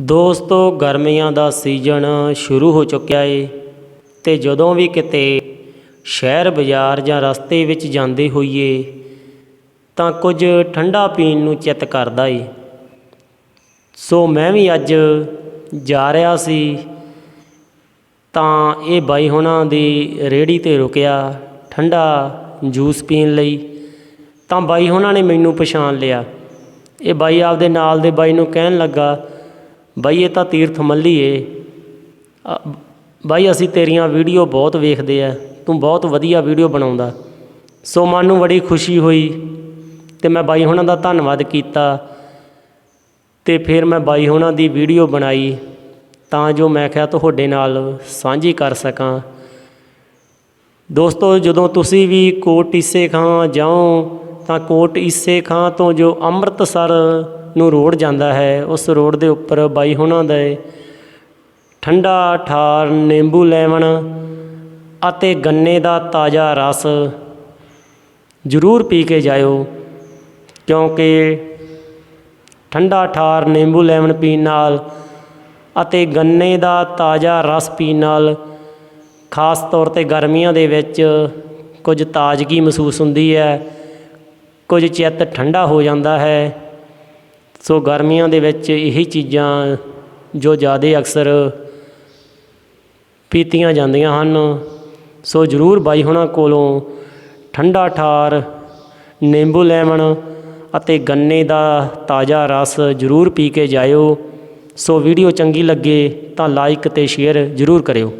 ਦੋਸਤੋ, ਗਰਮੀਆਂ ਦਾ ਸੀਜ਼ਨ ਸ਼ੁਰੂ ਹੋ ਚੁੱਕਿਆ ਏ ਤੇ ਜਦੋਂ ਵੀ ਕਿਤੇ ਸ਼ਹਿਰ, ਬਾਜ਼ਾਰ ਜਾਂ ਰਸਤੇ ਵਿੱਚ ਜਾਂਦੇ ਹੋਈਏ ਤਾਂ ਕੁਝ ਠੰਡਾ ਪੀਣ ਨੂੰ ਚਿੱਤ ਕਰਦਾ ਏ। ਸੋ ਮੈਂ ਵੀ ਅੱਜ ਜਾ ਰਿਹਾ ਸੀ ਤਾਂ ਇਹ ਬਾਈ ਹੁਣਾਂ ਦੀ ਰੇੜੀ ਤੇ ਰੁਕਿਆ ਠੰਡਾ ਜੂਸ ਪੀਣ ਲਈ। ਤਾਂ ਬਾਈ ਹੁਣਾਂ ਨੇ ਮੈਨੂੰ ਪਛਾਣ ਲਿਆ। ਇਹ ਬਾਈ ਆਪਦੇ ਨਾਲ ਦੇ ਬਾਈ ਨੂੰ ਕਹਿਣ ਲੱਗਾ ਬਾਈ, ਇਹ ਤਾਂ ਤੀਰਥ ਮੱਲੀ ਏ। ਬਾਈ, ਅਸੀਂ ਤੇਰੀਆਂ ਵੀਡੀਓ ਬਹੁਤ ਵੇਖਦੇ ਆ। ਤੂੰ ਬਹੁਤ ਵਧੀਆ ਵੀਡੀਓ ਬਣਾਉਂਦਾ। ਸੋ ਮਨ ਨੂੰ ਬੜੀ ਖੁਸ਼ੀ ਹੋਈ ਤੇ ਮੈਂ ਬਾਈ ਹੁਣਾਂ ਦਾ ਧੰਨਵਾਦ ਕੀਤਾ ਤੇ ਫਿਰ ਮੈਂ ਬਾਈ ਹੁਣਾਂ ਦੀ ਵੀਡੀਓ ਬਣਾਈ ਤਾਂ ਜੋ ਮੈਂ ਕਿਹਾ ਤੁਹਾਡੇ ਨਾਲ ਸਾਂਝੀ ਕਰ ਸਕਾਂ। ਦੋਸਤੋ, ਜਦੋਂ ਤੁਸੀਂ ਵੀ ਕੋਟ ਈਸੇ ਖਾਂ ਜਾਓ ਤਾਂ ਕੋਟ ਈਸੇ ਖਾਂ ਤੋਂ ਜੋ ਅੰਮ੍ਰਿਤਸਰ ਨੂੰ ਰੋਡ ਜਾਂਦਾ ਹੈ, ਉਸ ਰੋਡ ਦੇ ਉੱਪਰ ਬਾਈ ਹੁਣਾਂ ਦੇ ਠੰਡਾ ਠਾਰ, ਨਿੰਬੂ ਲੈਮਨ ਅਤੇ ਗੰਨੇ ਦਾ ਤਾਜ਼ਾ ਰਸ ਜ਼ਰੂਰ ਪੀ ਕੇ ਜਾਇਓ, ਕਿਉਂਕਿ ਠੰਡਾ ਠਾਰ, ਨਿੰਬੂ ਲੈਮਨ ਪੀਣ ਨਾਲ ਅਤੇ ਗੰਨੇ ਦਾ ਤਾਜ਼ਾ ਰਸ ਪੀਣ ਨਾਲ ਖਾਸ ਤੌਰ ਤੇ ਗਰਮੀਆਂ ਦੇ ਵਿੱਚ ਕੁਝ ਤਾਜ਼ਗੀ ਮਹਿਸੂਸ ਹੁੰਦੀ ਹੈ, ਕੁਝ ਚਿੱਤ ਠੰਡਾ ਹੋ ਜਾਂਦਾ ਹੈ। ਸੋ ਗਰਮੀਆਂ ਦੇ ਵਿੱਚ ਇਹੀ ਚੀਜ਼ਾਂ ਜੋ ਜ਼ਿਆਦਾ ਅਕਸਰ ਪੀਤੀਆਂ ਜਾਂਦੀਆਂ ਹਨ। ਸੋ ਜ਼ਰੂਰ ਬਾਈ ਹੁਣਾਂ ਕੋਲੋਂ ਠੰਡਾ ਠਾਰ, ਨਿੰਬੂ ਲੈਮਨ ਅਤੇ ਗੰਨੇ ਦਾ ਤਾਜ਼ਾ ਰਸ ਜ਼ਰੂਰ ਪੀ ਕੇ ਜਾਇਓ। ਸੋ ਵੀਡੀਓ ਚੰਗੀ ਲੱਗੇ ਤਾਂ ਲਾਈਕ ਤੇ ਸ਼ੇਅਰ ਜ਼ਰੂਰ ਕਰਿਓ।